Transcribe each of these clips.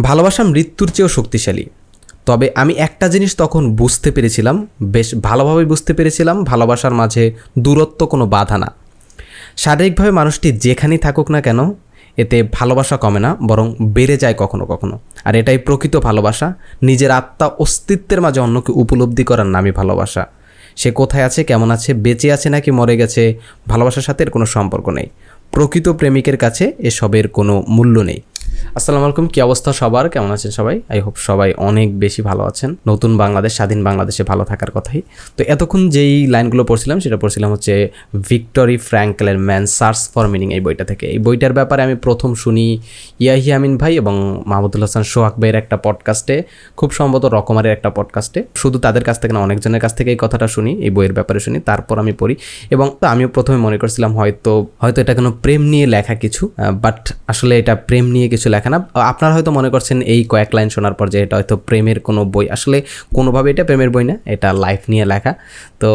ভালোবাসা মৃত্যুর চেয়েও শক্তিশালী। তবে আমি একটা জিনিস তখন বুঝতে পেরেছিলাম, বেশ ভালোভাবে বুঝতে পেরেছিলাম, ভালোবাসার মাঝে দূরত্ব কোনো বাধা না। শারীরিকভাবে মানুষটি যেখানেই থাকুক না কেন, এতে ভালোবাসা কমে না, বরং বেড়ে যায় কখনো কখনো। আর এটাই প্রকৃত ভালোবাসা, নিজের আত্মা অস্তিত্বের মাঝে অন্যকে উপলব্ধি করার নামই ভালোবাসা। সে কোথায় আছে, কেমন আছে, বেঁচে আছে নাকি মরে গেছে, ভালোবাসার সাথে এর কোনো সম্পর্ক নেই। প্রকৃত প্রেমিকের কাছে এসবের কোনো মূল্য নেই। আসসালামু আলাইকুম, কী অবস্থা সবার? কেমন আছেন সবাই? আই হোপ সবাই অনেক বেশি ভালো আছেন। নতুন বাংলাদেশ, স্বাধীন বাংলাদেশে ভালো থাকার কথাই। তো এতক্ষণ যেই লাইনগুলো পড়ছিলাম, সেটা পড়ছিলাম হচ্ছে ভিক্টরি ফ্র্যাঙ্কেলের ম্যান সার্চ ফর মিনিং এই বইটা থেকে। এই বইটার ব্যাপারে আমি প্রথম শুনি ইয়াহি আমিন ভাই এবং মাহমুদুল হাসান সোহাগ ভাইয়ের একটা পডকাস্টে, খুব সম্ভবত রকমারের একটা পডকাস্টে। শুধু তাদের কাছ থেকে না, অনেকজনের কাছ থেকে এই কথাটা শুনি, এই বইয়ের ব্যাপারে শুনি, তারপর আমি পড়ি। এবং তো আমিও প্রথমে মনে করছিলাম হয়তো হয়তো এটা কোনো প্রেম নিয়ে লেখা কিছু বাট আসলে এটা প্রেম নিয়ে কিছু লেখা না। আপনারা হয়তো মনে করছেন এই কয়েক লাইন শোনার পর যে এটা হয়তো প্রেমের কোনো বই। আসলে কোনোভাবে এটা প্রেমের বই না, এটা লাইফ নিয়ে লেখা। তো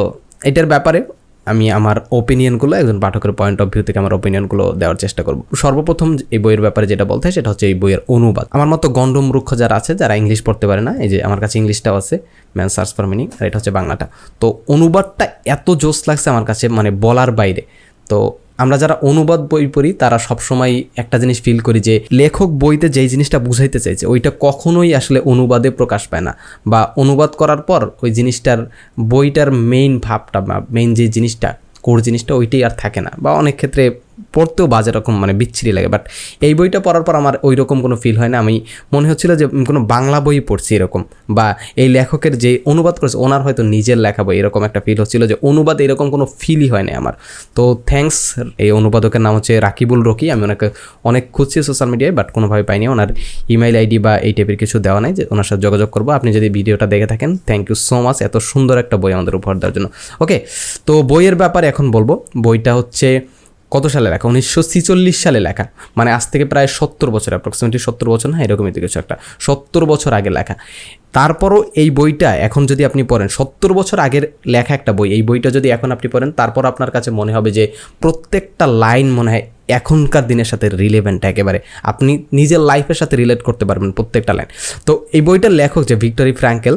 এটার ব্যাপারে আমি আমার ওপিনিয়নগুলো একজন পাঠকের পয়েন্ট অফ ভিউ থেকে আমার ওপিনিয়নগুলো দেওয়ার চেষ্টা করব। সর্বপ্রথম এই বইয়ের ব্যাপারে যেটা বলতে হয়, সেটা হচ্ছে এই বইয়ের অনুবাদ। আমার মতো গণ্ডম রুক্ষ যারা আছে, যারা ইংলিশ পড়তে পারে না, এই যে আমার কাছে ইংলিশটাও আছে, ম্যান সার্চ ফর মিনিং, আর এটা হচ্ছে বাংলাটা। তো অনুবাদটা এত জোস লাগছে আমার কাছে মানে বলার বাইরে। তো আমরা যারা অনুবাদ বই পড়ি, তারা সবসময় একটা জিনিস ফিল করি যে, লেখক বইতে যেই জিনিসটা বুঝাইতে চাইছে, ওইটা কখনোই আসলে অনুবাদে প্রকাশ পায় না। বা অনুবাদ করার পর ওই জিনিসটার, বইটার মেইন ভাবটা বা মেইন যে জিনিসটা কোর জিনিসটা, ওইটাই আর থাকে না। বা অনেক ক্ষেত্রে পড়তেও বাজে রকম মানে বিচ্ছিরি লাগে। বাট এই বইটা পড়ার পর আমার ওই রকম কোনো ফিল হয় না। আমি মনে হচ্ছিল যে কোনো বাংলা বই পড়ছি এরকম, বা এই লেখকের যে অনুবাদ করেছে, ওনার হয়তো নিজের লেখা বই এরকম একটা ফিল হচ্ছিল যে অনুবাদ এরকম কোনো ফিলই হয় না আমার। তো থ্যাঙ্কস এই অনুবাদকের নাম হচ্ছে রাকিবুল রকি। আমি ওনাকে অনেক খুঁজছি সোশ্যাল মিডিয়ায় বাট কোনোভাবে পাইনি। ওনার ইমেল আইডি বা এই টাইপের কিছু দেওয়া নাই যে ওনার সাথে যোগাযোগ করব। আপনি যদি ভিডিওটা দেখে থাকেন থ্যাংক ইউ সো মাচ এত সুন্দর একটা বই আমাদের উপহার দেওয়ার জন্য। ওকে তো বইয়ের ব্যাপারে এখন বলব। বইটা হচ্ছে কত সালে লেখা? উনিশশো সালে লেখা। মানে আজ থেকে প্রায় সত্তর বছর অ্যাপ্রক্সিমেটলি সত্তর বছর না, এরকমই তো কিছু একটা। সত্তর বছর আগে লেখা। তারপরও এই বইটা এখন যদি আপনি পড়েন, সত্তর বছর আগের লেখা একটা বই, এই বইটা যদি এখন আপনি পড়েন, তারপর আপনার কাছে মনে হবে যে প্রত্যেকটা লাইন মনে হয় এখনকার দিনের সাথে রিলেভেন্ট একেবারে। আপনি নিজের লাইফের সাথে রিলেট করতে পারবেন প্রত্যেকটা লাইন। তো এই বইটার লেখক যে ভিক্টরি ফ্র্যাঙ্কেল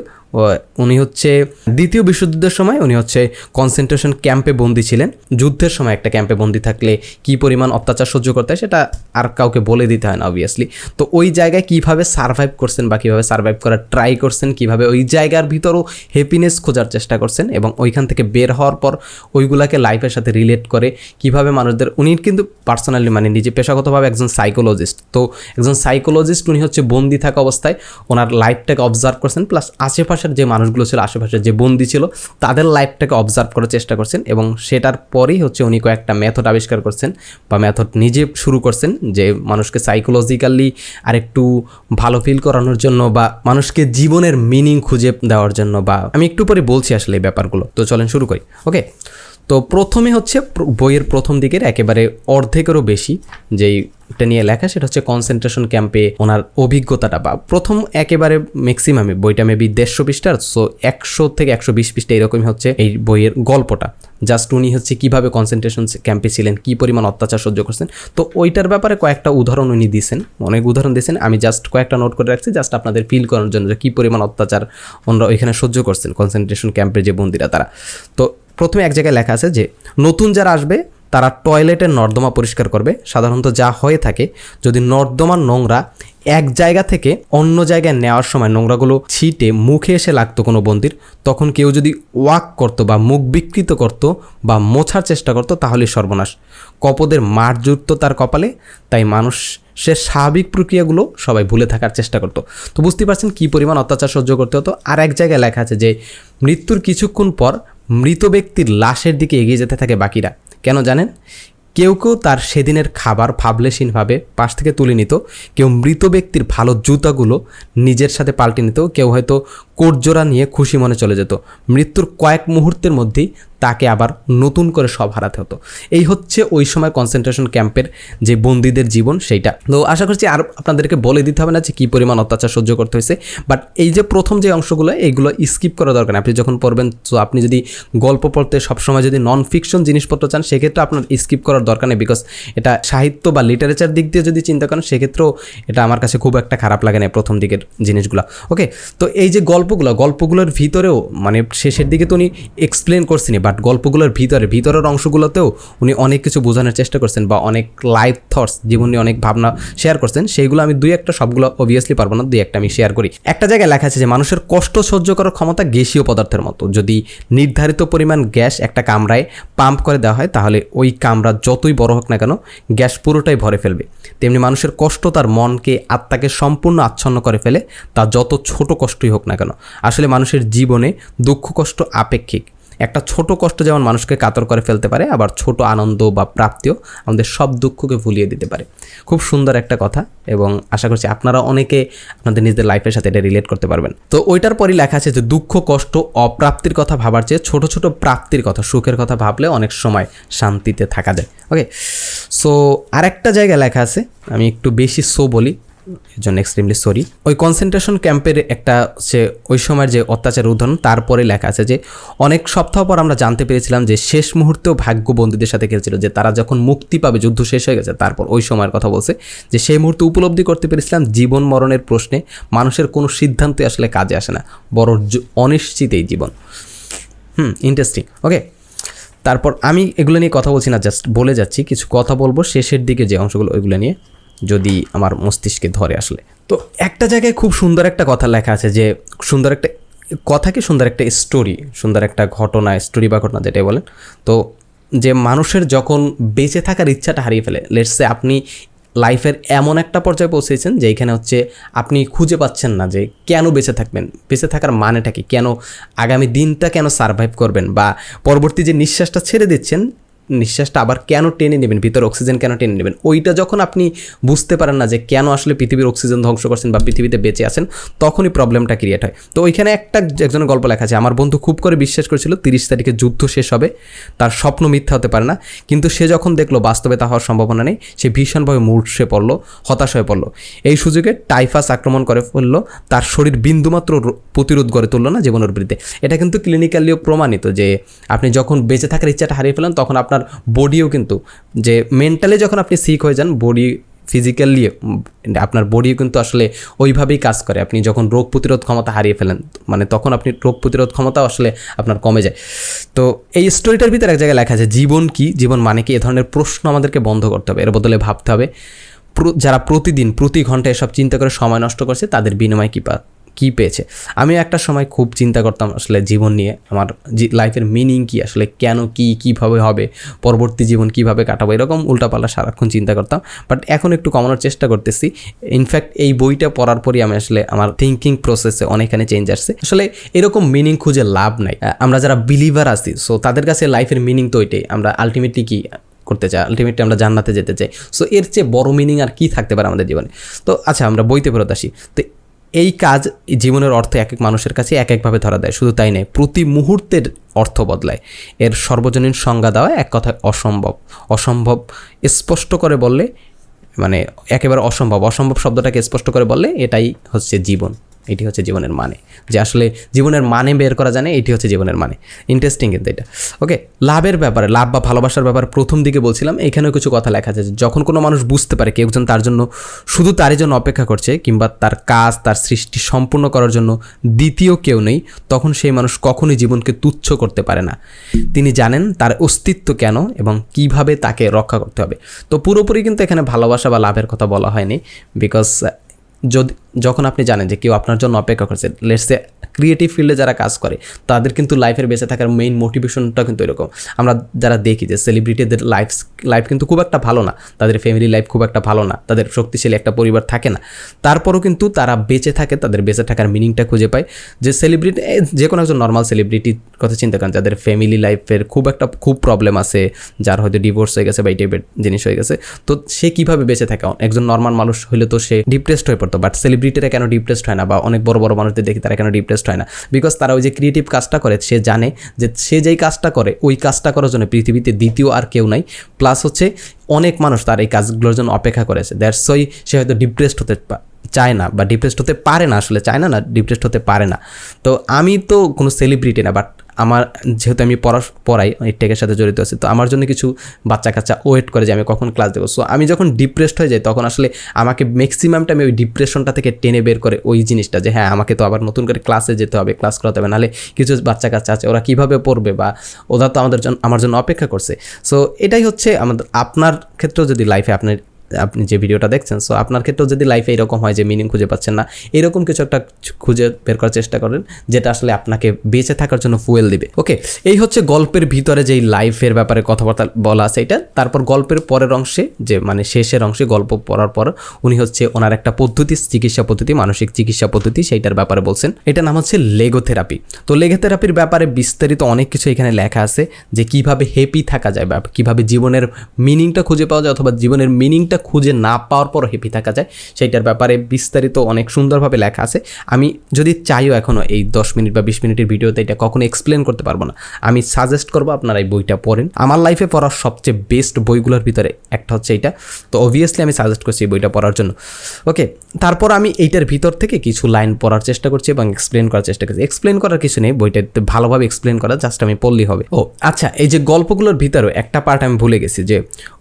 উনি হচ্ছে দ্বিতীয় বিশ্বযুদ্ধের সময় উনি হচ্ছে কনসেন্ট্রেশন ক্যাম্পে বন্দী ছিলেন। যুদ্ধের সময় একটা ক্যাম্পে বন্দী থাকলে কি পরিমাণ অত্যাচার সহ্য করতে হয় সেটা আর কাউকে বলে দিতে হয় না অবভিয়াসলি তো ওই জায়গায় কীভাবে সার্ভাইভ করছেন বা কীভাবে সার্ভাইভ করার ট্রাই করছেন, কীভাবে ওই জায়গার ভিতরও হ্যাপিনেস খোঁজার চেষ্টা করছেন এবং ওইখান থেকে বের হওয়ার পর ওইগুলাকে লাইফের সাথে রিলেট করে কীভাবে মানুষদের, উনি কিন্তু পার্সোনালি মানে নিজে পেশাগতভাবে একজন সাইকোলজিস্ট তো একজন সাইকোলজিস্ট উনি হচ্ছে বন্দি থাকা অবস্থায় ওনার লাইফটাকে অবজার্ভ করছেন প্লাস আশেপাশের যে মানুষগুলো ছিল, আশেপাশের যে বন্দি ছিল, তাদের লাইফটাকে অবজার্ভ করার চেষ্টা করছেন এবং সেটার পরেই হচ্ছে উনি কয়েকটা মেথড আবিষ্কার করছেন বা মেথড নিজে শুরু করছেন যে মানুষকে সাইকোলজিক্যালি আরেকটু ভালো ফিল করানোর জন্য বা মানুষকে জীবনের মিনিং খুঁজে দেওয়ার জন্য বা আমি একটু পরে বলছি আসলে এই ব্যাপারগুলো। তো চলেন শুরু করি। ওকে তো প্রথমে হচ্ছে বইয়ের প্রথম দিকের একেবারে অর্ধেকেরও বেশি যেই এটা নিয়ে লেখা, সেটা হচ্ছে কনসেন্ট্রেশন ক্যাম্পে ওনার অভিজ্ঞতাটা বা প্রথম একেবারে ম্যাক্সিমামে বইটা মেবি দেড়শো পৃষ্ঠার সো একশো থেকে একশো বিশ পৃষ্ঠা এরকমই হচ্ছে এই বইয়ের গল্পটা। জাস্ট উনি হচ্ছে কীভাবে কনসেন্ট্রেশন ক্যাম্পে ছিলেন, কী পরিমাণ অত্যাচার সহ্য করছেন, তো ওইটার ব্যাপারে কয়েকটা উদাহরণ উনি দিয়েছেন অনেক উদাহরণ দিয়েছেন আমি জাস্ট কয়েকটা নোট করে রাখছি জাস্ট আপনাদের ফিল করার জন্য যে কী পরিমাণ অত্যাচার ওনারা ওইখানে সহ্য করছেন কনসেন্ট্রেশন ক্যাম্পের যে বন্দিরা তারা। তো প্রথমে এক জায়গায় লেখা আছে যে, নতুন যারা আসবে, তারা টয়লেটের নর্দমা পরিষ্কার করবে। সাধারণত যা হয়ে থাকে, যদি নর্দমার নোংরা এক জায়গা থেকে অন্য জায়গায় নেওয়ার সময় নোংরাগুলো ছিটে মুখে এসে লাগতো কোনো বন্দির, তখন কেউ যদি ওয়াক করতো বা মুখ বিকৃত করতো বা মোছার চেষ্টা করতো তাহলে সর্বনাশ। কপদের মার জুটতো তার কপালে, তাই মানুষ সে স্বাভাবিক প্রক্রিয়াগুলো সবাই ভুলে থাকার চেষ্টা করতো। তো বুঝতে পারছেন কী পরিমাণ অত্যাচার সহ্য করতে হতো। আর এক জায়গায় লেখা আছে যে, মৃত্যুর কিছুক্ষণ পর মৃত ব্যক্তির লাশের দিকে এগিয়ে যেতে থাকে বাকিরা। কেন জানেন? কেউ কেউ তার সেদিনের খাবার ভাবলেশীনভাবে পাশ থেকে তুলে নিত, কেউ মৃত ব্যক্তির ভালো জুতাগুলো নিজের সাথে পাল্টে নিত, কেউ হয়তো কোটজোড়া নিয়ে খুশি মনে চলে যেত। মৃত্যুর কয়েক মুহূর্তের মধ্যেই তাকে আবার নতুন করে সব হারাতে হতো। এই হচ্ছে ওই সময় কনসেন্ট্রেশন ক্যাম্পের যে বন্দীদের জীবন সেইটা। তো আশা করছি আর আপনাদেরকে বলে দিতে হবে না যে কী পরিমাণ অত্যাচার সহ্য করতে হয়েছে। বাট এই যে প্রথম যে অংশগুলো এইগুলো স্কিপ করা দরকার। আপনি যখন পড়বেন, তো আপনি যদি গল্প পড়তে সবসময় যদি নন ফিকশন জিনিসপত্র চান, সেক্ষেত্রে আপনার স্কিপ করার দরকার নেই। বিকজ এটা সাহিত্য বা লিটারেচার দিক দিয়ে যদি চিন্তা করেন, সেক্ষেত্রেও এটা আমার কাছে খুব একটা খারাপ লাগে না প্রথম দিকের জিনিসগুলো। ওকে তো এই যে গল্পগুলো, গল্পগুলোর ভিতরেও মানে শেষের দিকে তো উনি এক্সপ্লেন করছেনই বাট গল্পগুলোর ভিতরে, ভিতরের অংশগুলোতেও উনি অনেক কিছু বোঝানোর চেষ্টা করছেন বা অনেক লাইফ থটস জীবন অনেক ভাবনা শেয়ার করছেন, সেইগুলো আমি দুই একটা, সবগুলো অবভিয়াসলি পারব না, দুই একটা আমি শেয়ার করি। একটা জায়গায় লেখা আছে যে, মানুষের কষ্ট সহ্য করার ক্ষমতা গ্যাসীয় পদার্থের মতো। যদি নির্ধারিত পরিমাণ গ্যাস একটা কামরায় পাম্প করে দেওয়া হয়, তাহলে ওই কামরা যতই বড় হোক না কেন, গ্যাস পুরোটাই ভরে ফেলবে। তেমনি মানুষের কষ্ট তার মনকে, আত্মাকে সম্পূর্ণ আচ্ছন্ন করে ফেলে, তা যত ছোট কষ্টই হোক না কেন। আসলে মানুষের জীবনে দুঃখ, কষ্ট আপেক্ষিক। একটা ছোট কষ্ট যেমন মানুষকে কাতর করে ফেলতে পারে, আবার ছোট আনন্দ বা প্রাপ্তিও আমাদের সব দুঃখকে ভুলিয়ে দিতে পারে। খুব সুন্দর একটা কথা এবং আশা করছি আপনারা অনেকে আপনাদের নিজেদের লাইফের সাথে এটা রিলেট করতে পারবেন। তো ওইটার পরই লেখা আছে যে, দুঃখ, কষ্ট, অপ্রাপ্তির কথা ভাবার চেয়ে ছোট ছোট প্রাপ্তির কথা, সুখের কথা ভাবলে অনেক সময় শান্তিতে থাকা যায়। ওকে সো আরেকটা জায়গায় লেখা আছে, আমি একটু বেশি সো বলি। এর জন্য এক্সট্রিমলি সরি ওই কনসেন্ট্রেশন ক্যাম্পের একটা সে ওই সময়ের যে অত্যাচার উদাহরণ, তারপরে লেখা আছে যে, অনেক সপ্তাহ পর আমরা জানতে পেরেছিলাম যে শেষ মুহূর্তেও ভাগ্য বন্দীদের সাথে খেলছিল, যে তারা যখন মুক্তি পাবে, যুদ্ধ শেষ হয়ে গেছে, তারপর ওই সময়ের কথা বলছে, যে সেই মুহূর্তে উপলব্ধি করতে পেরেছিলাম জীবন মরণের প্রশ্নে মানুষের কোনো সিদ্ধান্তই আসলে কাজে আসে না, বড় জ- অনিশ্চিত এই জীবন। হুম ইন্টারেস্টিং ওকে তারপর আমি এগুলো নিয়ে কথা বলছি না জাস্ট বলে যাচ্ছি, কিছু কথা বলব, শেষের দিকে যে অংশগুলো, ওইগুলো নিয়ে। যদি আমার মস্তিষ্কে ধরে আসলে। তো একটা জায়গায় খুব সুন্দর একটা কথা লেখা আছে যে, সুন্দর একটা কথা কি সুন্দর একটা স্টোরি সুন্দর একটা ঘটনা স্টোরি বা ঘটনা যেটাই বলেন, তো যে মানুষের যখন বেঁচে থাকার ইচ্ছাটা হারিয়ে ফেলে লেটসে আপনি লাইফের এমন একটা পর্যায়ে পৌঁছেছেন যে এখানে হচ্ছে আপনি খুঁজে পাচ্ছেন না যে কেন বেঁচে থাকবেন, বেঁচে থাকার মানেটা কি, কেন আগামী দিনটা কেন সারভাইভ করবেন বা পরবর্তী যে নিঃশ্বাসটা ছেড়ে দিচ্ছেন নিঃশ্বাসটা আবার কেন টেনে নেবেন? ভিতরে অক্সিজেন কেন টেনে নেবেন? ওইটা যখন আপনি বুঝতে পারেন না যে কেন আসলে পৃথিবীর অক্সিজেন ধ্বংস করছেন বা পৃথিবীতে বেঁচে আছেন, তখনই প্রবলেমটা ক্রিয়েট হয়। তো ওইখানে একটা একজনের গল্প লেখা আছে, আমার বন্ধু খুব করে বিশ্বাস করেছিল তিরিশ তারিখে যুদ্ধ শেষ হবে, তার স্বপ্ন মিথ্যা হতে পারে না। কিন্তু সে যখন দেখল বাস্তবে তা হওয়ার সম্ভাবনা নেই, সে ভীষণভাবে মূর্ষে পড়ল, হতাশ হয়ে পড়ল। এই সুযোগে টাইফাস আক্রমণ করে ফেলল, তার শরীর বিন্দুমাত্র প্রতিরোধ গড়ে তুললো না জীবনের বিরুদ্ধে। এটা কিন্তু ক্লিনিক্যালিও প্রমাণিত যে আপনি যখন বেঁচে থাকার ইচ্ছাটা হারিয়ে ফেলেন, তখন আপনার বডিও কিন্তু, যে মেন্টালি যখন আপনি সিক হয়ে যান বডি ফিজিক্যালি আপনার বডিও কিন্তু আসলে ওইভাবেই কাজ করে। আপনি যখন রোগ প্রতিরোধ ক্ষমতা হারিয়ে ফেলেন মানে তখন আপনি রোগ প্রতিরোধ ক্ষমতাও আসলে আপনার কমে যায়। তো এই স্টোরিটার ভিতরে এক জায়গায় লেখা আছে, জীবন কি? জীবন মানে কি? এ ধরনের প্রশ্ন আমাদেরকে বন্ধ করতে হবে। এর বদলে ভাবতে হবে যারা প্রতিদিন, প্রতি ঘন্টায় এসব চিন্তা করে সময় নষ্ট করছে, তাদের বিনিময় কী পা কী পেয়েছে? আমি একটা সময় খুব চিন্তা করতাম আসলে জীবন নিয়ে, আমার লাইফের মিনিং কি, আসলে কেন কি, কীভাবে হবে, পরবর্তী জীবন কীভাবে কাটাবো, এরকম উল্টাপাল্টা সারাক্ষণ চিন্তা করতাম। বাট এখন একটু কমানোর চেষ্টা করতেছি। ইনফ্যাক্ট এই বইটা পড়ার পরই আমি আসলে আমার থিঙ্কিং প্রসেসে অনেকখানি চেঞ্জ আসছে। আসলে এরকম মিনিং খুঁজে লাভ নাই। আমরা যারা বিলিভার আছি সো তাদের কাছে লাইফের মিনিং তো ওইটাই আমরা আলটিমেটলি কি করতে চাই? আলটিমেটলি আমরা জান্নাতে যেতে চাই। সো এর চেয়ে বড় মিনিং আর কি থাকতে পারে আমাদের জীবনে? তো আচ্ছা আমরা বইতে ফেরত আসি। তো এই কাজ জীবনের অর্থ এক এক মানুষের কাছে এক একভাবে ধরা দেয়, শুধু তাই নয়, প্রতি মুহূর্তের অর্থ বদলায়। এর সর্বজনীন সংজ্ঞা দেওয়া এক কথায় অসম্ভব। অসম্ভব স্পষ্ট করে বললে মানে একেবারে অসম্ভব। অসম্ভব শব্দটাকে স্পষ্ট করে বললে এটাই হচ্ছে জীবন। এটি হচ্ছে জীবনের মানে। যে আসলে জীবনের মানে বের করা জানে এটি হচ্ছে জীবনের মানে। ইন্টারেস্টিং কিন্তু এটা। ওকে লাভের ব্যাপারে, লাভ বা ভালোবাসার ব্যাপারে প্রথম দিকে বলছিলাম, এখানেও কিছু কথা লেখা আছে যখন কোনো মানুষ বুঝতে পারে কেউ একজন তার জন্য শুধু তারই জন্য অপেক্ষা করছে কিংবা তার কাজ, তার সৃষ্টি সম্পূর্ণ করার জন্য দ্বিতীয় কেউ নেই, তখন সেই মানুষ কখনোই জীবনকে তুচ্ছ করতে পারে না। তিনি জানেন তার অস্তিত্ব কেন এবং কীভাবে তাকে রক্ষা করতে হবে। তো পুরোপুরি কিন্তু এখানে ভালোবাসা বা লাভের কথা বলা হয়নি বিকজ যদি যখন আপনি জানেন যে কেউ আপনার জন্য অপেক্ষা করছে লেটসে ক্রিয়েটিভ ফিল্ডে যারা কাজ করে, তাদের কিন্তু লাইফের বেঁচে থাকার মেইন মোটিভেশনটা কিন্তু এরকম। আমরা যারা দেখি যে সেলিব্রিটিদের লাইফ লাইফ কিন্তু খুব একটা ভালো না, তাদের ফ্যামিলি লাইফ খুব একটা ভালো না, তাদের শক্তিশালী একটা পরিবার থাকে না। তারপরও কিন্তু তারা বেঁচে থাকে, তাদের বেঁচে থাকার মিনিংটা খুঁজে পায়। যে সেলিব্রিটি যে কোনো একজন নর্মাল সেলিব্রিটির কথা চিন্তা করেন, যাদের ফ্যামিলি লাইফের খুব একটা, খুব প্রবলেম আছে, যার হয়তো ডিভোর্স হয়ে গেছে বা এই টাইপের জিনিস হয়ে গেছে, তো সে কীভাবে বেঁচে থাকে? একজন নর্মাল মানুষ হলে তো সে ডিপ্রেসড হয়ে পড়তো বাট সেলিব্রিটি সেলিব্রিটিরা কেন ডিপ্রেসড হয় না বা অনেক বড় বড় মানুষদের দেখি তারা কেন ডিপ্রেসড হয় না? বিকজ তারা ওই যে ক্রিয়েটিভ কাজটা করে, সে জানে যে সে যেই কাজটা করে, ওই কাজটা করার জন্য পৃথিবীতে দ্বিতীয় আর কেউ নাই। প্লাস হচ্ছে অনেক মানুষ তার এই কাজগুলোর জন্য অপেক্ষা করেছে। দ্যাটস ওই সে হয়তো ডিপ্রেসড হতে চায় না বা ডিপ্রেসড হতে পারে না, আসলে চায় না না ডিপ্রেসড হতে পারে না। তো আমি তো কোনো সেলিব্রিটি না বাট আমার যেহেতু আমি পড়া, পড়াই টেকের সাথে জড়িত আছি, তো আমার জন্য কিছু বাচ্চা কাচ্চা ওয়েট করে যে আমি কখন ক্লাস দেবো। সো আমি যখন ডিপ্রেসড হয়ে যাই, তখন আসলে আমাকে ম্যাক্সিমামটা আমি ওই ডিপ্রেশনটা থেকে টেনে বের করে ওই জিনিসটা যে হ্যাঁ আমাকে তো আবার নতুন করে ক্লাসে যেতে হবে ক্লাস করাতে হবে, নাহলে কিছু বাচ্চা কাচ্চা আছে, ওরা কীভাবে পড়বে বা ওরা তো আমাদের জন্য আমার জন্য অপেক্ষা করছে। সো এটাই হচ্ছে আমাদের, আপনার ক্ষেত্রেও যদি লাইফে আপনার আপনি যে ভিডিওটা দেখছেন সো আপনার ক্ষেত্রেও যদি লাইফে এরকম হয় যে মিনিং খুঁজে পাচ্ছেন না, এরকম কিছু একটা খুঁজে বের করার চেষ্টা করেন, যেটা আসলে আপনাকে বেঁচে থাকার জন্য ফুয়েল দিবে। ওকে এই হচ্ছে গল্পের ভিতরে যেই লাইফের ব্যাপারে কথাবার্তা বলা আছে এটা। তারপর গল্পের পরের অংশে, যে মানে শেষের অংশে গল্প পড়ার পর, উনি হচ্ছে ওনার একটা পদ্ধতি, চিকিৎসা পদ্ধতি, মানসিক চিকিৎসা পদ্ধতি, সেইটার ব্যাপারে বলছেন। এটার নাম হচ্ছে লেগো থেরাপি তো লেগো থেরাপির ব্যাপারে বিস্তারিত অনেক কিছু এখানে লেখা আছে, যে কীভাবে হ্যাপি থাকা যায় বা কীভাবে জীবনের মিনিংটা খুঁজে পাওয়া যায় অথবা জীবনের মিনিংটা খুঁজে না পাওয়ার পর হ্যাপি থাকা যায়। সেইটার ব্যাপারে বিস্তারিত অনেক সুন্দরভাবে লেখা আছে। আমি যদি চাইও এখনও এই দশ মিনিট বা বিশ মিনিটের ভিডিওতে এটা কখনো এক্সপ্লেন করতে পারব না। আমি সাজেস্ট করব আপনারা এই বইটা পড়েন। আমার লাইফে পড়ার সবচেয়ে বেস্ট বইগুলোর ভিতরে একটা হচ্ছে এইটা। তো অবভিয়াসলি আমি সাজেস্ট করছি এই বইটা পড়ার জন্য। ওকে তারপর আমি এইটার ভিতর থেকে কিছু লাইন পড়ার চেষ্টা করছি এবং এক্সপ্লেন করার চেষ্টা করছি। এক্সপ্লেন করার কিছু নেই বইটাতে ভালোভাবে এক্সপ্লেন করা জাস্ট আমি পড়লেই হবে। ও আচ্ছা এই যে গল্পগুলোর ভিতরেও একটা পার্ট আমি ভুলে গেছি যে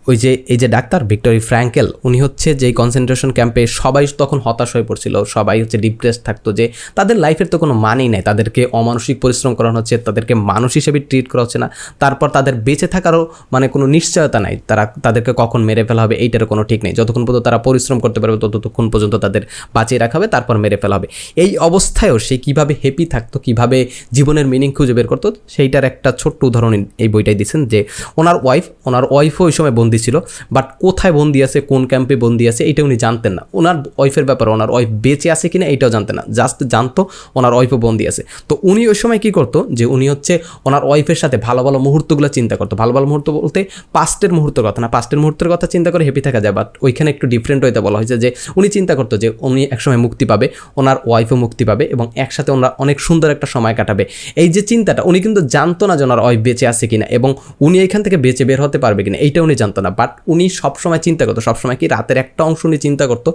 ওই যে, এই যে ডাক্তার ভিক্টোরি ফ্র্যাঙ্কেল, উনি হচ্ছে যেই কনসেন্ট্রেশন ক্যাম্পে সবাই তখন হতাশ হয়ে পড়ছিল, সবাই হচ্ছে ডিপ্রেস থাকতো যে, তাদের লাইফের তো কোনো মানেই নাই, তাদেরকে অমানসিক পরিশ্রম করানো হচ্ছে, তাদেরকে মানুষ হিসেবে ট্রিট করা হচ্ছে না, তারপর তাদের বেঁচে থাকারও মানে কোনো নিশ্চয়তা নাই, তারা তাদেরকে কখন মেরে ফেলা হবে এইটারও কোনো ঠিক নেই, যতক্ষণ পর্যন্ত তারা পরিশ্রম করতে পারবে ততক্ষণ পর্যন্ত তাদের বাঁচিয়ে রাখা হবে, তারপর মেরে ফেলা হবে। এই অবস্থায়ও সে কীভাবে হ্যাপি থাকতো, কীভাবে জীবনের মিনিং খুঁজে বের করতো, সেইটার একটা ছোট্ট উদাহরণ এই বইটাই দিচ্ছেন যে, ওনার ওয়াইফ ওনার ওয়াইফও ওই সময় বন্দি ছিল বাট কোথায় বন্দি আছে, কোন ক্যাম্পে বন্দি আছে এটা উনি জানতেন না। ওনার ওয়াইফের ব্যাপারে, ওনার ওয়াইফ বেঁচে আছে কিনা এইটাও জানতেন না। জাস্ট জানতো ওনার ওয়াইফও বন্দি আছে। তো উনি ওই সময় কী করতো, যে উনি হচ্ছে ওনার ওয়াইফের সাথে ভালো ভালো মুহূর্তগুলো চিন্তা করতো। ভালো ভালো মুহূর্ত বলতে পাস্টের মুহূর্তের কথা না পাস্টের মুহূর্তের কথা চিন্তা করে হ্যাপি থাকা যায় বাট ওইখানে একটু ডিফারেন্ট হইতে বলা হয়েছে যে উনি চিন্তা করতো যে উনি একসময় মুক্তি পাবে, ওনার ওয়াইফও মুক্তি পাবে এবং একসাথে ওনারা অনেক সুন্দর একটা সময় কাটাবে। এই যে চিন্তাটা, উনি কিন্তু জানতো না যে ওনার ওয়াইফ বেঁচে আছে কিনা এবং উনি এখান থেকে বেঁচে বের হতে পারবে কিনা, এইটা উনি জানতো না। বাট উনি সবসময় চিন্তা করতো, সবসময় কি রাতের একটা অংশ উনি চিন্তা করতো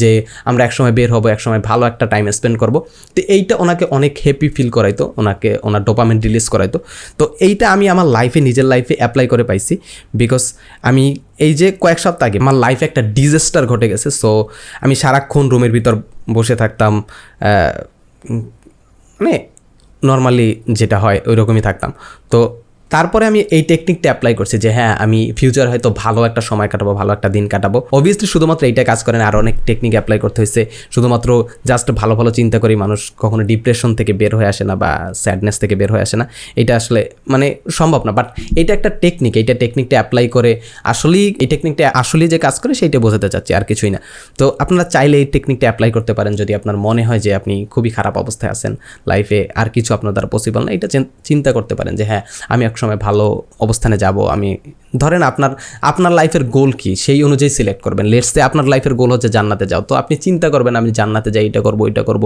যে আমরা একসময় বের হব, একসময় ভালো একটা টাইম স্পেন্ড করব। তো এইটা ওনাকে অনেক হ্যাপি ফিল করাইতো, ওনাকে ওনার ডোপামেন্ট রিলিজ করাইতো। তো এইটা আমি আমার লাইফে নিজের লাইফে অ্যাপ্লাই করে পাইছি। বিকজ আমি এই যে কয়েক সপ্তাহ আগে আমার লাইফে একটা ডিজাস্টার ঘটে গেছে। সো আমি সারাক্ষণ রুমের ভিতর বসে থাকতাম মানে নর্মালি যেটা হয় ওই রকমই থাকতাম। তো তারপরে আমি এই টেকনিকটা অ্যাপ্লাই করছি যে হ্যাঁ আমি ফিউচার হয়তো ভালো একটা সময় কাটাবো, ভালো একটা দিন কাটাবো। অবভিয়াসলি শুধুমাত্র এইটা কাজ করে না, আর অনেক টেকনিক অ্যাপ্লাই করতে হয়েছে। শুধুমাত্র জাস্ট ভালো ভালো চিন্তা করি মানুষ কখনো ডিপ্রেশন থেকে বের হয়ে আসে না বা স্যাডনেস থেকে বের হয়ে আসে না। এটা আসলে মানে সম্ভব না বাট এটা একটা টেকনিক এইটা টেকনিকটা অ্যাপ্লাই করে আসলেই, এই টেকনিকটা আসলেই যে কাজ করে সেইটা বোঝাতে চাচ্ছি, আর কিছুই না। তো আপনারা চাইলে এই টেকনিকটা অ্যাপ্লাই করতে পারেন যদি আপনার মনে হয় যে আপনি খুবই খারাপ অবস্থায় আছেন লাইফে আর কিছু আপনার দ্বারা পসিবল না, এটা চিন- চিন্তা করতে পারেন যে হ্যাঁ আমি সময় ভালো অবস্থানে যাব। আমি, ধরেন আপনার আপনার লাইফের গোল কি? সেই অনুযায়ী সিলেক্ট করবেন। লেটসে আপনার লাইফের গোল হচ্ছে জান্নাতে যাও। তো আপনি চিন্তা করবেন, আমি জান্নাতে যাই, এটা করব এটা করব।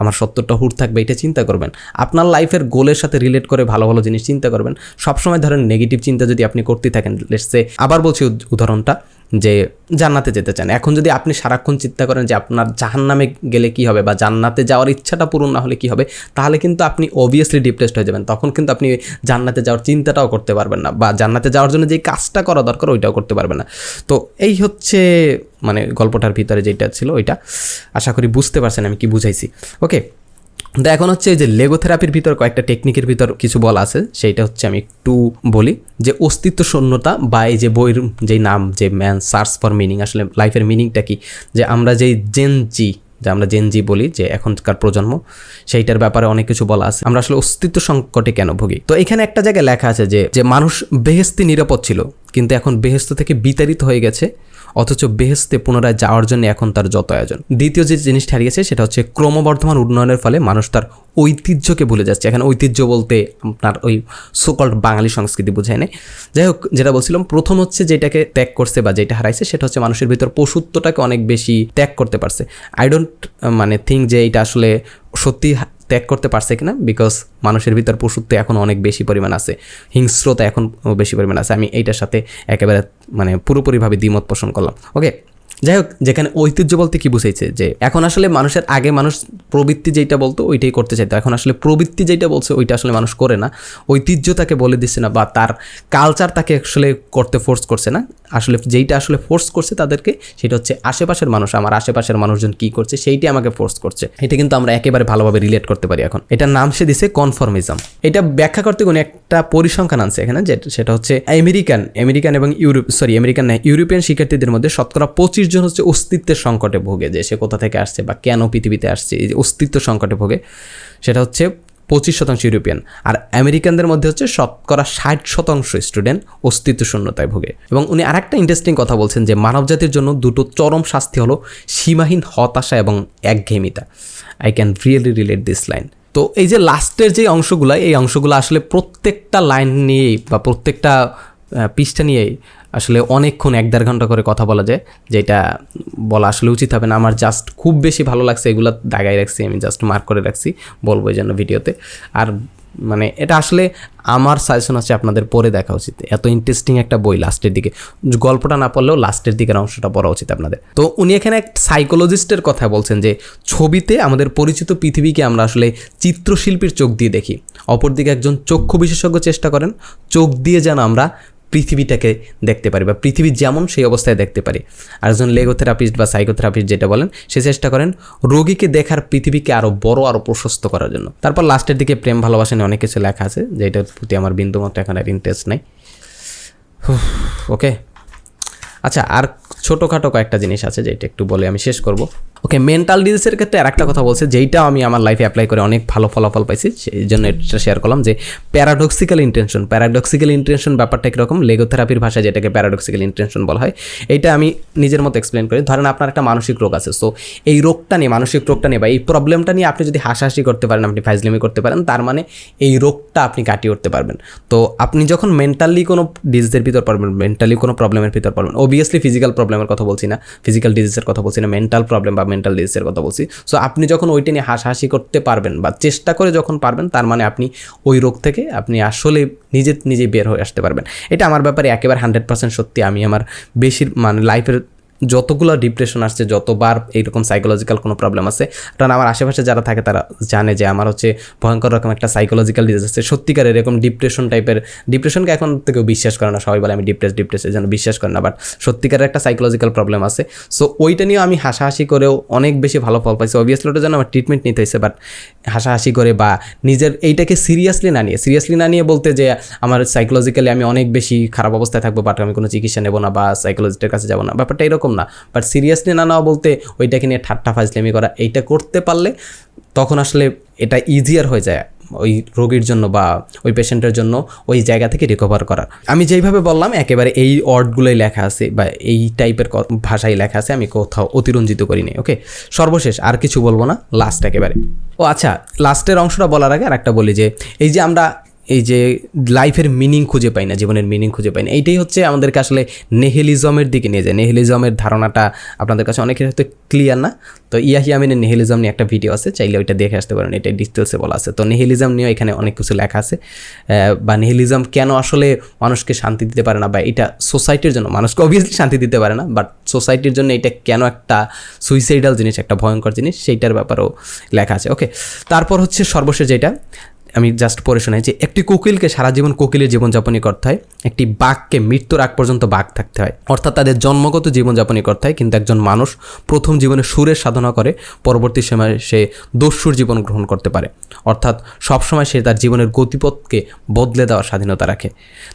আমার সত্তরটা হুট থাকবে, এটা চিন্তা করবেন। আপনার লাইফের গোলের সাথে রিলেট করে ভালো ভালো জিনিস চিন্তা করবেন। সবসময় ধরেন নেগেটিভ চিন্তা যদি আপনি করতে থাকেন লেটসে আবার বলছি উদাহরণটা, যে জান্নাতে যেতে চান। এখন যদি আপনি সারাক্ষণ চিন্তা করেন যে আপনার জাহান্নামে গেলে কি হবে বা জান্নাতে যাওয়ার ইচ্ছাটা পূরণ না হলে কি হবে, তাহলে কিন্তু আপনি অবভিয়াসলি ডিপ্রেসড হয়ে যাবেন। তখন কিন্তু আপনি জান্নাতে যাওয়ার চিন্তাটাও করতে পারবেন না বা জান্নাতে যাওয়ার জন্য যে কাজটা করা দরকার ওইটাও করতে পারবেন না। তো এই হচ্ছে মানে গল্পটার ভিতরে যেটা ছিল ওইটা। আশা করি বুঝতে পারছেন আমি কি বুঝাইছি। ওকে, তো এখন হচ্ছে যে লেগো থেরাপির ভিতর কয়েকটা টেকনিকের ভিতর কিছু বলা আছে, সেইটা হচ্ছে আমি একটু বলি। যে অস্তিত্ব শূন্যতা বা এই যে বইয়ের যেই নাম, যে ম্যান সার্চ ফর মিনিং, আসলে লাইফের মিনিংটা কি? যে আমরা যেই জেনজি যে আমরা জেনজি বলি যে এখনকার প্রজন্ম, সেইটার ব্যাপারে অনেক কিছু বলা আছে। আমরা আসলে অস্তিত্ব সংকটে কেন ভুগি? তো এখানে একটা জায়গায় লেখা আছে যে যে মানুষ বেহেস্তি নিরাপদ ছিল। কিন্তু এখন বেহেস্ত থেকে বিতাড়িত হয়ে গেছে, অথচ বেহেস্তে পুনরায় যাওয়ার জন্য এখন তার যত আয়োজন। দ্বিতীয় যে জিনিসটা হারিয়েছে সেটা হচ্ছে ক্রমবর্ধমান উন্নয়নের ফলে মানুষ তার ঐতিহ্যকে ভুলে যাচ্ছে। এখানে ঐতিহ্য বলতে আপনার ওই সুকল্ড বাঙালি সংস্কৃতি বোঝায় নেই। যাই হোক, যেটা বলছিলাম, প্রথম হচ্ছে যেটাকে ত্যাগ করছে বা যেটা হারাইছে সেটা হচ্ছে মানুষের ভিতর পশুত্বটাকে অনেক বেশি ত্যাগ করতে পারছে। আই ডোন্ট মানে থিঙ্ক যে এটা আসলে সত্যি ত্যাগ করতে পারছে কিনা? বিকজ মানুষের ভিতর পশুত্ব এখন অনেক বেশি পরিমাণ আছে। হিংস্রতা এখন বেশি পরিমাণ আছে। আমি এইটার সাথে একেবারে মানে পুরোপুরিভাবে দ্বিমত পোষণ করলাম। ওকে যাই হোক যেখানে ঐতিহ্য বলতে কি বুঝাইছে? যে এখন আসলে মানুষের আগে মানুষ প্রবৃত্তি যেটা বলতো, ওইটাই করতে চাইতো। এখন আসলে প্রবৃত্তি যেটা বলছে, ওইটা আসলে মানুষ করে না। ঐতিহ্য তাকে বলে দিচ্ছে না বা তার কালচার তাকে আসলে করতে ফোর্স করছে না। আসলে যেইটা আসলে ফোর্স করছে তাদেরকে, সেটা হচ্ছে আশেপাশের মানুষ। আমার আশেপাশের মানুষজন কি করছে সেইটি আমাকে ফোর্স করছে। এটা কিন্তু আমরা একেবারে ভালোভাবে রিলেট করতে পারি এখন। এটার নাম সে দিছে কনফর্মিজম এটা ব্যাখ্যা করতে কোনো একটা পরিসংখ্যান আনছে এখানে, যে সেটা হচ্ছে আমেরিকান আমেরিকান এবং ইউরোপ সরি আমেরিকান না, ইউরোপিয়ান শিক্ষার্থীদের মধ্যে শতকরা পঁচিশ জন হচ্ছে অস্তিত্বের সংকটে ভোগে যে সে কোথা থেকে আসছে বা কেন পৃথিবীতে আসছে, এই যে অস্তিত্ব সংকটে ভোগে, সেটা হচ্ছে পঁচিশ শতাংশ ইউরোপিয়ান। আর আমেরিকানদের মধ্যে হচ্ছে শতকরা ষাট শতাংশ স্টুডেন্ট অস্তিত্ব শূন্যতায় ভোগে। এবং উনি আরেকটা ইন্টারেস্টিং কথা বলছেন যে মানবজাতির জন্য দুটো চরম শাস্তি হলো সীমাহীন হতাশা এবং একঘেয়েমিতা। I can really relate this line তো এই যে লাস্টের যে অংশগুলো, এই অংশগুলো আসলে প্রত্যেকটা লাইন নিয়েই বা প্রত্যেকটা পৃষ্ঠা নিয়েই আসলে অনেকক্ষণ এক দেড় ঘণ্টা করে কথা বলা যায়, যেটা বলা আসলে উচিত হবে না। আমার জাস্ট খুব বেশি ভালো লাগছে, এগুলো দাগাই রাখছি, আমি জাস্ট মার্ক করে রাখছি, বলব এই জন্য ভিডিওতে। আর মানে এটা আসলে আমার সাজেশন আছে আপনাদের পরে দেখা উচিত। এত ইন্টারেস্টিং একটা বই লাস্টের দিকে। গল্পটা না পড়লেও লাস্টের দিকের অংশটা পড়া উচিত আপনাদের। তো উনি এখানে এক সাইকোলজিস্টের কথা বলছেন যে, ছবিতে আমাদের পরিচিত পৃথিবীকে আমরা আসলে চিত্রশিল্পীর চোখ দিয়ে দেখি। অপরদিকে একজন চক্ষু বিশেষজ্ঞ চেষ্টা করেন, চোখ দিয়ে যেন আমরা পৃথিবীটাকে দেখতে পারে বা পৃথিবী যেমন সেই অবস্থায় দেখতে পারে। আর একজন লেগোথেরাপিস্ট বা সাইকোথেরাপিস্ট যেটা বলেন, সে চেষ্টা করেন রোগীকে দেখার পৃথিবীকে আরও বড় আরও প্রশস্ত করার জন্য। তারপর লাস্টের দিকে প্রেম, ভালোবাসা নিয়ে অনেক কিছু লেখা আছে, যেটার প্রতি আমার বিন্দুমাত্র এখন আর ইন্টারেস্ট নাই। ওকে আচ্ছা আর ছোটোখাটো কয়েকটা জিনিস আছে যেটা একটু বলে আমি শেষ করব। ওকে মেন্টাল ডিজিজের ক্ষেত্রে আর একটা কথা বলছে, যেইটা আমি আমার লাইফে অ্যাপ্লাই করে অনেক ভালো ফলাফল পাইছি, সেই জন্য এটা শেয়ার করলাম যে প্যারাডক্সিক্যাল ইন্টেনশন প্যারাডক্সিক্যাল ইন্টেনশন ব্যাপারটা কীরকম? লেগোথেরাপির ভাষায় যেটাকে প্যারাডক্সিক্যাল ইন্টেনশন বলা হয় এটা আমি নিজের মতো এক্সপ্লেন করি। ধরেন আপনার একটা মানসিক রোগ আছে সো এই রোগটা নিয়ে, মানসিক রোগটা নিয়ে বা এই প্রবলেমটা নিয়ে আপনি যদি হাসাহাসি করতে পারেন, আপনি ফাইজলিমি করতে পারেন, তার মানে এই রোগটা আপনি কাটিয়ে উঠতে পারবেন। তো আপনি যখন মেন্টালি কোনো ডিজিজের ভিতর পারবেন মেন্টালি কোনো প্রবলেমের ভিতর পড়বেন অবভিয়াসলি ফিজিক্যাল প্রবলেমের কথা বলছি না ফিজিক্যাল ডিজিজের কথা বলছি না মেন্টাল প্রবলেম বা মেন্টাল ডিজিজের কথা বলছি। সো আপনি যখন ওইটা নিয়ে হাসাহাসি করতে পারবেন বা চেষ্টা করে যখন পারবেন, তার মানে আপনি ওই রোগ থেকে আপনি আসলে নিজে নিজে বের হয়ে আসতে পারবেন। এটা আমার ব্যাপারে একেবারে হান্ড্রেড পার্সেন্ট সত্যি। আমি আমার বেশির মানে লাইফের যতগুলো ডিপ্রেশন আসছে, যতবার এইরকম সাইকোলজিক্যাল কোনো প্রবলেম আছে, কারণ আমার আশেপাশে যারা থাকে তারা জানে যে আমার হচ্ছে ভয়ঙ্কর রকম একটা সাইকোলজিক্যাল ডিজিজ আছে। সত্যিকার এরকম ডিপ্রেশন টাইপের ডিপ্রেশনকে এখন থেকে বিশ্বাস করে না, সবাই বলে আমি ডিপ্রেস ডিপ্রেস জন্য বিশ্বাস করে না বাট সত্যিকারের একটা সাইকোলজিক্যাল প্রবলেম আছে। সো ওইটা নিয়েও আমি হাসাহাসি করেও অনেক বেশি ভালো ফল পাইছি। অবভিয়াসলি ওটার জন্য আমার ট্রিটমেন্ট নিতে হয়েছে বাট হাসাহাসি করে বা নিজের এইটাকে সিরিয়াসলি না নিয়ে সিরিয়াসলি না নিয়ে বলতে যে আমার সাইকোলজিক্যালি আমি অনেক বেশি খারাপ অবস্থায় থাকব বাট আমি কোনো চিকিৎসা নেব না বা সাইকোলজিস্টের কাছে যাব না। ব্যাপারটা এরকম না। বাট সিরিয়াসলি না নেওয়া বলতে ওইটাকে নিয়ে ঠাট্টা ফাজলেমি করা, এইটা করতে পারলে তখন আসলে এটা ইজিয়ার হয়ে যায় ওই রোগীর জন্য বা ওই পেশেন্টের জন্য ওই জায়গা থেকে রিকভার করার। আমি যেইভাবে বললাম, একেবারে এই ওয়ার্ডগুলোই লেখা আছে বা এই টাইপের ভাষায় লেখা আছে, আমি কোথাও অতিরঞ্জিত করিনি, ওকে? সর্বশেষ, আর কিছু বলব না লাস্ট একেবারে। ও আচ্ছা লাস্টের অংশটা বলার আগে আর একটা বলি যে, এই যে আমরা এই যে লাইফের মিনিং খুঁজে পাই না, জীবনের মিনিং খুঁজে পাই না। এইটাই হচ্ছে আমাদেরকে আসলে নেহেলিজমের দিকে নিয়ে যায়। নেহেলিজমের ধারণাটা আপনাদের কাছে অনেকের হয়তো ক্লিয়ার না। তো ইয়াহি আমিনের নেহেলিজম নিয়ে একটা ভিডিও আছে, চাইলে ওইটা দেখে আসতে পারেন এটা ডিটেলসে বলা আছে। তো নেহেলিজম নিয়েও এখানে অনেক কিছু লেখা আছে। বা নেহেলিজম কেন আসলে মানুষকে শান্তি দিতে পারে না, বা এটা সোসাইটির জন্য, মানুষকে অবভিয়াসলি শান্তি দিতে পারে না বাট সোসাইটির জন্য এটা কেন একটা সুইসাইডাল জিনিস, একটা ভয়ঙ্কর জিনিস, সেইটার ব্যাপারেও লেখা আছে। ওকে তারপর হচ্ছে সর্বশেষ যেটা আমি জাস্ট পড়ে শোনাই যে একটি কোকিলকে সারা জীবন কোকিলের জীবনযাপনই করতে হয়, একটি বাঘকে মৃত্যুর আগ পর্যন্ত বাঘ থাকতে হয়। অর্থাৎ তাদের জন্মগত জীবনযাপনই করতে হয়, কিন্তু একজন মানুষ প্রথম জীবনে সুরের সাধনা করে, পরবর্তী সময়ে সে দস্যুর জীবন গ্রহণ করতে পারে। অর্থাৎ সবসময় সে তার জীবনের গতিপথকে বদলে দেওয়ার স্বাধীনতা রাখে।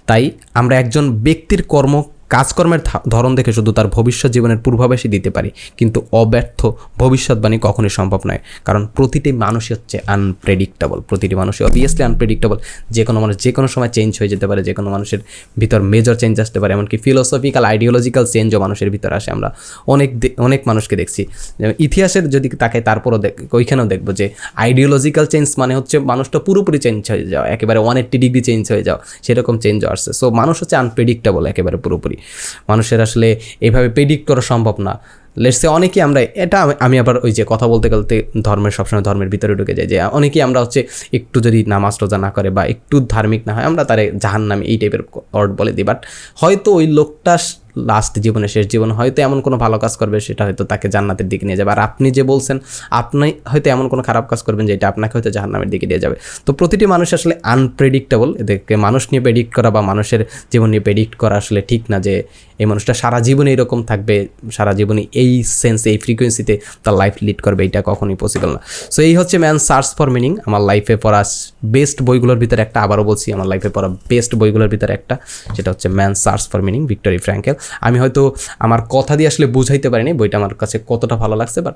তাই আমরা একজন ব্যক্তির কর্ম কাজকর্মের ধরন দেখে শুধু তার ভবিষ্যৎ জীবনের পূর্বাভাসই দিতে পারি। কিন্তু অব্যর্থ ভবিষ্যৎবাণী কখনোই সম্ভব নয়। কারণ প্রতিটি মানুষই হচ্ছে আনপ্রেডিক্টেবল প্রতিটি মানুষই অবভিয়াসলি আনপ্রেডিক্টেবল যে কোনো মানুষ যে কোনো সময় চেঞ্জ হয়ে যেতে পারে যে কোনো মানুষের ভিতর মেজর চেঞ্জ আসতে পারে। এমনকি ফিলোসফিক্যাল আইডিওলজিক্যাল চেঞ্জও মানুষের ভিতর আসে। আমরা অনেক অনেক মানুষকে দেখছি। ইতিহাসের যদি তাকে তারপরও দেখ ওইখানেও দেখব যে আইডিওলজিক্যাল চেঞ্জ মানে হচ্ছে মানুষটা পুরোপুরি চেঞ্জ হয়ে যাওয়া। একেবারে ওয়ান এইট্টি ডিগ্রি চেঞ্জ হয়ে যাওয়া। সেরকম চেঞ্জও আসছে। সো মানুষ হচ্ছে আনপ্রেডিক্টেবল একেবারে পুরোপুরি। মানুষের আসলে এইভাবে প্রেডিক্ট করা সম্ভব না। লেটসে অনেকেই আমরা, এটা আমি- আবার ওই যে কথা বলতে বলতে ধর্মের, সবসময় ধর্মের ভিতরে ঢুকে যাই যে অনেকেই আমরা হচ্ছে একটু যদি নামাজ রোজা না করে বা একটু ধার্মিক না হয়, আমরা তারে জাহান নামে এই টাইপের ওয়ার্ড বলে দিই। বাট হয়তো ওই লোকটা লাস্ট জীবনে, শেষ জীবন হয়তো এমন কোনো ভালো কাজ করবে, সেটা হয়তো তাকে জান্নাতের দিকে নিয়ে যাবে। আর আপনি যে বলছেন, আপনি হয়তো এমন কোনো খারাপ কাজ করবেন যেটা আপনাকে হয়তো জাহান্নামের দিকে নিয়ে যাবে। তো প্রতিটি মানুষ আসলে আনপ্রেডিক্টেবল এদেরকে মানুষ নিয়ে প্রেডিক্ট করা বা মানুষের জীবন নিয়ে প্রেডিক্ট করা আসলে ঠিক না যে এই মানুষটা সারা জীবনে এরকম থাকবে, সারা জীবনে এই সেন্স এই ফ্রিকোয়েন্সিতে তার লাইফ লিড করবে, এটা কখনোই পসিবল না। সো এই হচ্ছে ম্যান সার্চ ফর মিনিং আমার লাইফে পড়া বেস্ট বইগুলোর ভিতরে একটা, আবারও বলছি, আমার লাইফে পড়া বেস্ট বইগুলোর ভিতরে একটা, সেটা হচ্ছে man search for meaning Viktor Frankl আমি হয়তো আমার কথা দিয়ে আসলে বুঝাইতে পারিনি, বইটা আমার কাছে কতটা ভালো লাগছে বাট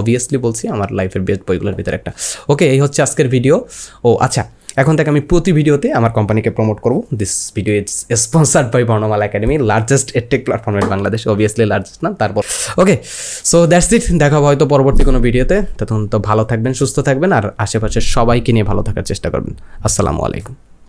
অবভিয়াসলি বলছি আমার লাইফের বেস্ট বইগুলোর ভিতরে একটা। ওকে এই হচ্ছে আজকের ভিডিও ও আচ্ছা এখন থেকে আমি প্রতি ভিডিওতে আমার কোম্পানিকে প্রমোট করব। This video is sponsored by Barnomala academy largest edtech platform in Bangladesh obviously largest না, তারপর। ওকে সো দ্যাটস ইট দেখা হয়তো পরবর্তী কোনো ভিডিওতে তখন তো ভালো থাকবেন, সুস্থ থাকবেন, আর আশেপাশের সবাইকে নিয়ে ভালো থাকার চেষ্টা করবেন। আসসালামু আলাইকুম।